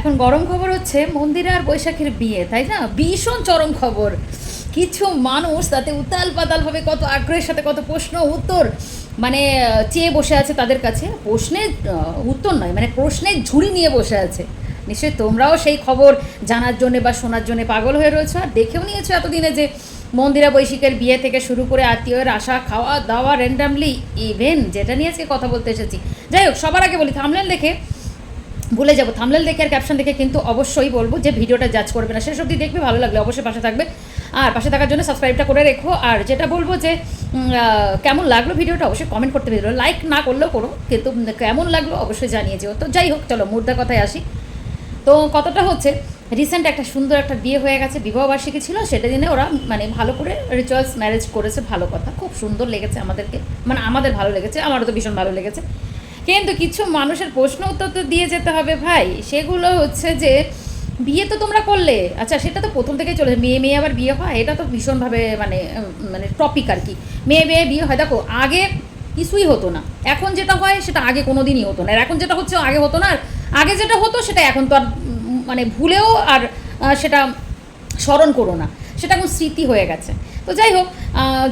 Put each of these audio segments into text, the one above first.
এখন গরম খবর হচ্ছে মন্দিরা আর বৈশাখের বিয়ে, তাই না? ভীষণ চরম খবর। কিছু মানুষ তাতে উতাল পাতালভাবে কত আগ্রহের সাথে, কত প্রশ্ন, উত্তর মানে চেয়ে বসে আছে তাদের কাছে। প্রশ্নের উত্তর নয় মানে প্রশ্নের ঝুড়ি নিয়ে বসে আছে। নিশ্চয়ই তোমরাও সেই খবর জানার জন্য বা শোনার জন্য পাগল হয়ে রয়েছো। আর দেখেও নিয়েছো এতদিনে যে মন্দিরা বৈশিকের বিয়ে থেকে শুরু করে আত্মীয়ের আশা খাওয়া দাওয়া র্যান্ডামলি ইভেন যেটা নিয়ে আজকে কথা বলতে এসেছি। যাই হোক, সবার আগে বলি থামলেন দেখে ভুলে যাব। থামলেল দেখে আর ক্যাপশন দেখে কিন্তু অবশ্যই বলব যে ভিডিওটা জাজ করবে না। শেষ অবধি দেখবে, ভালো লাগলে অবশ্যই পাশে থাকবে। আর পাশে থাকার জন্য সাবস্ক্রাইবটা করে রেখো। আর যেটা বলব যে কেমন লাগল ভিডিওটা অবশ্যই কমেন্ট করতে ভিডিও লাইক না করলেও করো, কিন্তু কেমন লাগল অবশ্যই জানিয়ে যেও। তো যাই হোক, চলো মুদ্রা কথায় আসি। তো কতটা হচ্ছে রিসেন্ট একটা সুন্দর একটা বিয়ে হয়ে গেছে বিবাহবার্ষিকী ছিল, সেটা দিনে ওরা মানে ভালো করে রিচুয়ালস ম্যারেজ করেছে, ভালো কথা। খুব সুন্দর লেগেছে আমাদেরকে। মানে আমাদের ভালো লেগেছে, আমারও তো ভীষণ ভালো লেগেছে। কিন্তু কিছু মানুষের প্রশ্ন উত্তর তো দিয়ে যেতে হবে ভাই। সেগুলো হচ্ছে যে, বিয়ে তো তোমরা করলে। আচ্ছা সেটা তো প্রথম থেকেই চলে মেয়ে মেয়ে আবার বিয়ে হয়? এটা তো ভীষণভাবে মানে মানে টপিক আর কি। মেয়ে মেয়ে বিয়ে হয়। দেখো, আগে কিছুই হতো না। এখন যেটা হয়, সেটা আগে কোনো দিনই হতো না। আর এখন যেটা হচ্ছে, আগে হতো না। আর আগে যেটা হতো, সেটা এখন তো আর মানে ভুলেও আর সেটা স্মরণ করো না। সেটা এখন স্মৃতি হয়ে গেছে। তো যাই হোক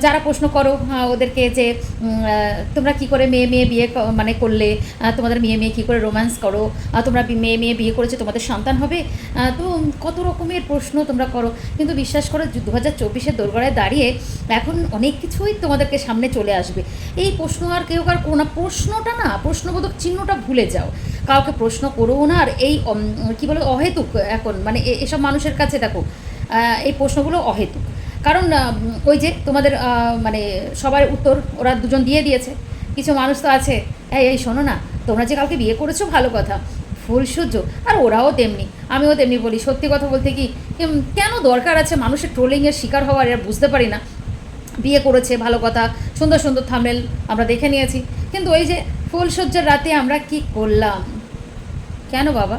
যারা প্রশ্ন করো ওদেরকে যে তোমরা কি করে মেয়ে মেয়ে বিয়ে মানে করলে তোমাদের মেয়ে মেয়ে কী করে রোম্যান্স করো তোমরা মেয়ে মেয়ে বিয়ে করেছে, তোমাদের সন্তান হবে? তো কত রকমের প্রশ্ন তোমরা করো। কিন্তু বিশ্বাস করো দু হাজার চব্বিশের দোরগড়ায় দাঁড়িয়ে এখন অনেক কিছুই তোমাদেরকে সামনে চলে আসবে। এই প্রশ্ন আর কেউ কার করো না। প্রশ্নটা না, প্রশ্নবোধক চিহ্নটা ভুলে যাও। কাউকে প্রশ্ন করো না, আর এই কি বলে, অহেতুক এখন মানে এসব মানুষের কাছে দেখো এই প্রশ্নগুলো অহেতুক। কারণ ওই যে তোমাদের মানে সবার উত্তর ওরা দুজন দিয়ে দিয়েছে। কিছু মানুষ তো আছে। এই এই শোনো না, তোমরা যে কাউকে বিয়ে করেছ, ভালো কথা। ফুল সহ্য আর ওরাও তেমনি। আমিও তেমনি বলি, সত্যি কথা বলতে কি কেন দরকার আছে মানুষের ট্রোলিংয়ের শিকার হওয়ার? এরা বুঝতে পারি না। বিয়ে করেছে, ভালো কথা, সুন্দর সুন্দর থামেল আমরা দেখে নিয়েছি। কিন্তু ওই যে ফুলসজ্জার রাতে আমরা কি করলাম? কেন বাবা?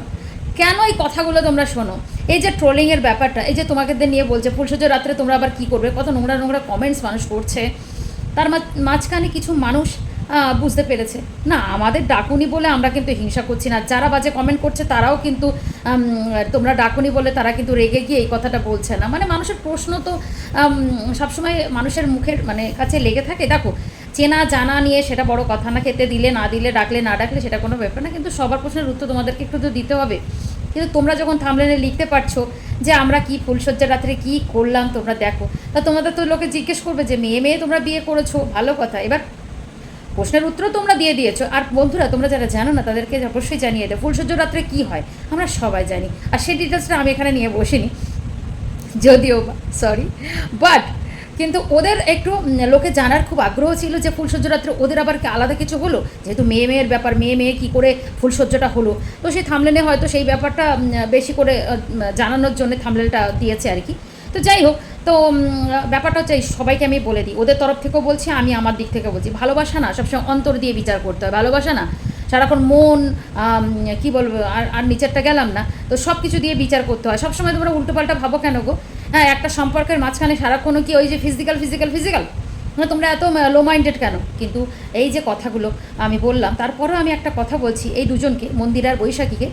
কেন এই কথাগুলো তোমরা শোনো? এই যে ট্রোলিংয়ের ব্যাপারটা, এই যে তোমাকে নিয়ে বলছে ফুলসজ্জার রাত্রে তোমরা আবার কি করবে? কত নোংরা নোংরা কমেন্টস মানুষ করছে। তার মাঝখানে কিছু মানুষ বুঝতে পেরেছে। না, আমাদের ডাকুনি বলে আমরা কিন্তু হিংসা করছি না। যারা বাজে কমেন্ট করছে, তারাও কিন্তু তোমরা ডাকুনি বলে তারা কিন্তু রেগে গিয়ে এই কথাটা বলছে না। মানে মানুষের প্রশ্ন তো সবসময় মানুষের মুখের মানে কাছে লেগে থাকে। দেখো, চেনা জানা নিয়ে সেটা বড় কথা না। খেতে দিলে না দিলে, ডাকলে না ডাকলে সেটা কোনো ব্যাপার না। কিন্তু সবার প্রশ্নের উত্তর তোমাদেরকে একটু তো দিতে হবে। কিন্তু তোমরা যখন থামলেনে লিখতে পারছ যে আমরা কি ফুলসজ্জার রাত্রে কি করলাম, তোমরা দেখো। তা তোমাদের তো লোকে জিজ্ঞেস করবে যে, মেয়ে মেয়ে, তোমরা বিয়ে করেছ? ভালো কথা। এবার প্রশ্নের উত্তরও তোমরা দিয়ে দিয়েছ। আর বন্ধুরা, তোমরা যারা জানো না, তাদেরকে অবশ্যই জানিয়ে দেয় ফুলসজ্জ রাত্রে কী হয়? আমরা সবাই জানি। আর সেই ডিটেলসটা আমি এখানে নিয়ে বসিনি। যদিও সরি বাট কিন্তু ওদের একটু লোকে জানার খুব আগ্রহ ছিল যে ফুলসজ্জ রাত্রে ওদের আবার আলাদা কিছু হলো? যেহেতু মেয়ে মেয়ের ব্যাপার, মেয়ে মেয়ে কী করে ফুলসজ্জাটা হলো? তো সেই থামলেনে হয়তো সেই ব্যাপারটা বেশি করে জানানোর জন্য থামলেনটা দিয়েছে আর কি। তো যাই হোক, তো ব্যাপারটা হচ্ছে সবাইকে আমি বলে দিই। ওদের তরফ থেকেও বলছি, আমি আমার দিক থেকে বলছি। ভালোবাসা না, সবসময় অন্তর দিয়ে বিচার করতে হয়। ভালোবাসা না, সারাক্ষণ মন কি বলব, আর আর নিচেরটা গেলাম না। তো সব কিছু দিয়ে বিচার করতে হয়। সবসময় তোমরা উল্টোপাল্টা ভাবো কেন গো? হ্যাঁ একটা সম্পর্কের মাঝখানে সারাক্ষণ কি ওই যে ফিজিক্যাল ফিজিক্যাল ফিজিক্যাল তোমরা এত লো মাইন্ডেড কেন? কিন্তু এই যে কথাগুলো আমি বললাম, তারপরেও আমি একটা কথা বলছি এই দুজনকে মন্দিরার বৈশাখীকে।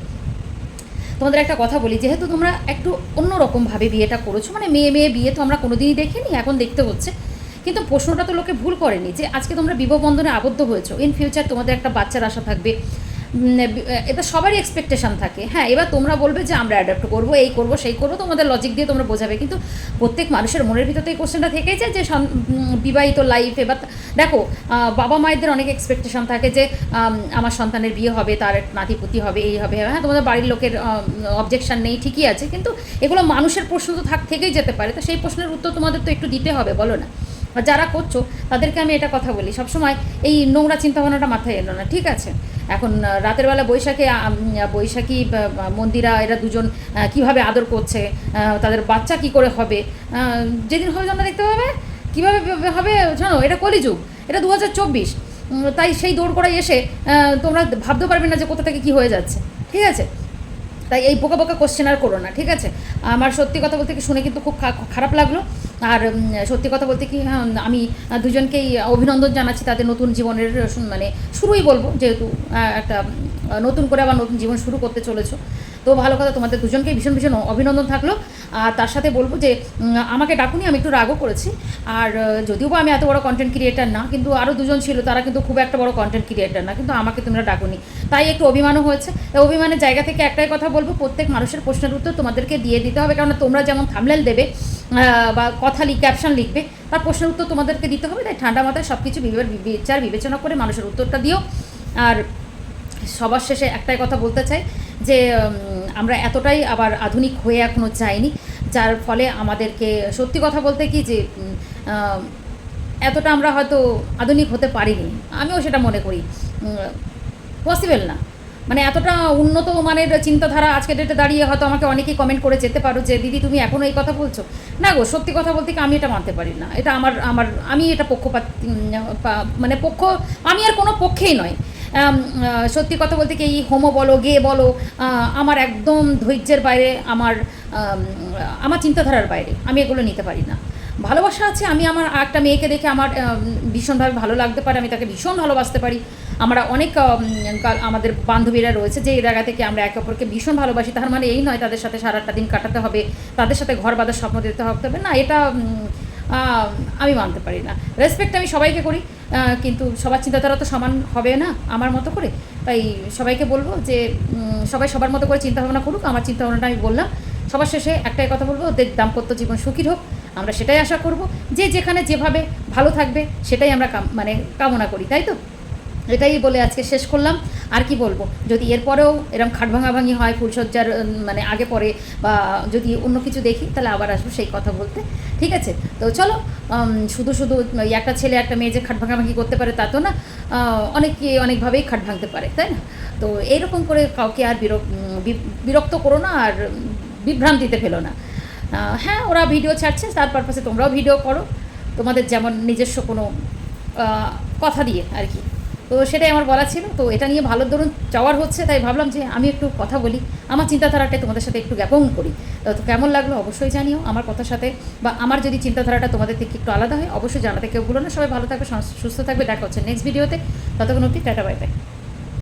তোমাদের একটা কথা বলি, যেহেতু তোমরা একটু অন্যরকমভাবে বিয়েটা করেছ মানে মেয়ে মেয়ে বিয়ে তো আমরা কোনোদিনই দেখিনি, এখন দেখতে হচ্ছে। কিন্তু প্রশ্নটা তো লোকে ভুল করেনি যে আজকে তোমরা বিবাহ বন্ধনে আবদ্ধ হয়েছো। ইন ফিউচার তোমাদের একটা বাচ্চার আশা থাকবে। এটা সবারই এক্সপেকটেশন থাকে। হ্যাঁ এবার তোমরা বলবে যে আমরা অ্যাডাপ্ট করব, এই করব, সেই করব, তোমাদের লজিক দিয়ে তোমরা বোঝাবে। কিন্তু প্রত্যেক মানুষের মনের ভিতরে এই কোশ্চেনটা থেকেই যায় যে বিবাহিত লাইফ এবার দেখো বাবা মায়েদের অনেক এক্সপেকটেশন থাকে যে আমার সন্তানের বিয়ে হবে, তার নাতিপুতি হবে, এই হবে হ্যাঁ তোমাদের বাড়ির লোকের অবজেকশন নেই, ঠিকই আছে। কিন্তু এগুলো মানুষের প্রশ্ন তো থাক, থেকেই যেতে পারে। তো সেই প্রশ্নের উত্তর তোমাদের তো একটু দিতে হবে, বলো না। যারা করছ, তাদেরকে আমি এটা কথা বলি। সবসময় এই নোংরা চিন্তাভাবনাটা মাথায় এলো না, ঠিক আছে? এখন রাতের বেলা বৈশাখে বৈশাখী মন্দিরা, এরা দুজন কীভাবে আদর করছে তাদের বাচ্চা কি করে হবে যেদিন হবে তোমরা দেখতে পাবে, কীভাবে হবে, জানো, এটা কলিযুগ, এটা দু হাজার চব্বিশ তাই সেই দৌড় করায় এসে তোমরা ভাবতে পারবে না যে কোথা থেকে কী হয়ে যাচ্ছে, ঠিক আছে? তাই এই বোকা বোকা কোশ্চেন আর করো না, ঠিক আছে? আমার সত্যি কথা বলতে শুনে কিন্তু খুব খারাপ লাগল। আর সত্যি কথা বলতে কি হ্যাঁ, আমি দুজনকেই অভিনন্দন জানাচ্ছি তাদের নতুন জীবনের মানে শুরুই বলব যেহেতু একটা নতুন করে আবার নতুন জীবন শুরু করতে চলেছো। তো ভালো কথা, তোমাদের দুজনকেই ভীষণ ভীষণ অভিনন্দন থাকল। আর তার সাথে বলব যে আমাকে ডাকুনি, আমি একটু রাগও করেছি। আর যদিও বা আমি এত বড় কন্টেন্ট ক্রিয়েটার না, কিন্তু আরও দুজন ছিল, তারা কিন্তু খুব একটা বড় কন্টেন্ট ক্রিয়েটার না, কিন্তু আমাকে তোমরা ডাকুনি। তাই একটু অভিমানও হয়েছে। অভিমানের জায়গা থেকে একটাই কথা বলব, প্রত্যেক মানুষের প্রশ্নের উত্তর তোমাদেরকে দিয়ে দিতে হবে কারণ তোমরা যেমন থামলেল দেবে বা কথা লিখ ক্যাপশন লিখবে, তার প্রশ্নের উত্তর তোমাদেরকে দিতে হবে, তাই ঠান্ডা মাথায় সব কিছু বিচার বিবেচনা করে মানুষের উত্তরটা দিও। আর সবার শেষে একটাই কথা বলতে চাই যে আমরা এতটাই আবার আধুনিক হয়ে এখনও যাইনি, যার ফলে আমাদেরকে সত্যি কথা বলতে কি যে এতটা আমরা হয়তো আধুনিক হতে পারিনি। আমিও সেটা মনে করি। পসিবল না। মানে এতটা উন্নত মানের চিন্তাধারা আজকে ডেটে দাঁড়িয়ে হয়তো আমাকে অনেকেই কমেন্ট করে যেতে পারো যে, দিদি, তুমি এখনও এই কথা বলছো? না গো, সত্যি কথা বলতে কি আমি এটা মানতে পারি না। এটা আমার আমার, আমি এটা পক্ষপাত মানে পক্ষ, আমি আর কোনো পক্ষেই নয়। সত্যি কথা বলতে কি এই হোমো বলো গে বলো আমার একদম ধৈর্যের বাইরে, আমার আমার চিন্তাধারার বাইরে। আমি এগুলো নিতে পারি না। ভালোবাসা আছে, আমি আমার একটা মেয়েকে দেখে আমার ভীষণভাবে ভালো লাগতে পারে, আমি তাকে ভীষণ ভালোবাসতে পারি। আমরা অনেক আমাদের বান্ধবীরা রয়েছে, যে এই জায়গা থেকে আমরা একে অপরকে ভীষণ ভালোবাসি, তার মানে এই নয়, তাদের সাথে সারাটা দিন কাটাতে হবে, তাদের সাথে ঘর বাঁধার স্বপ্ন দিতে হবে, না, এটা আমি মানতে পারি না। রেসপেক্ট আমি সবাইকে করি কিন্তু সবার চিন্তাধারা তো সমান হবে না আমার মতো করে। তাই সবাইকে বলব যে সবাই সবার মতো করে চিন্তাভাবনা করুক, আমার চিন্তাভাবনাটা আমি বললাম। সবার শেষে একটাই কথা বলব, ওদের দাম্পত্য জীবন সুখীর হোক, আমরা সেটাই আশা করব। যে যেখানে যেভাবে ভালো থাকবে, সেটাই আমরা মানে কামনা করি, তাই তো? এটাই বলে আজকে শেষ করলাম। আর কি বলব? যদি এরপরেও এরকম খাট ভাঙাভাঙি হয় ফুলসজ্জার মানে আগে পরে বা যদি অন্য কিছু দেখি, তাহলে আবার আসব সেই কথা বলতে। ঠিক আছে? তো চলো শুধু শুধু একটা ছেলে, একটা মেয়ে যে খাট ভাঙাভাঙি করতে পারে তা তো না অনেকে অনেকভাবেই খাট ভাঙতে পারে, তাই না? তো এইরকম করে কাউকে আর বিরক বিরক্ত করো না আর বিভ্রান্তিতে ফেলো না। হ্যাঁ ওরা ভিডিও ছাড়ছে, তার পারপাসে তোমরাও ভিডিও করো। তোমাদের যেমন নিজস্ব কোনো কথা দিয়ে আর কি। তো সেটাই আমার বলা ছিল। তো এটা নিয়ে ভালো ধরুন চাওয়ার হচ্ছে, তাই ভাবলাম যে আমি একটু কথা বলি। আমার চিন্তাধারাটাই তোমাদের সাথে একটু জ্ঞাপন করি। তো কেমন লাগল অবশ্যই জানিও আমার কথার সাথে। বা আমার যদি চিন্তাধারাটা তোমাদের থেকে একটু আলাদা হয়, অবশ্যই জানাতে কেউ ভুলো না। সবাই ভালো থাকবে সুস্থ থাকবে। দেখা হচ্ছে নেক্সট ভিডিওতে ততক্ষণ অব্দি টাটা বাই বাই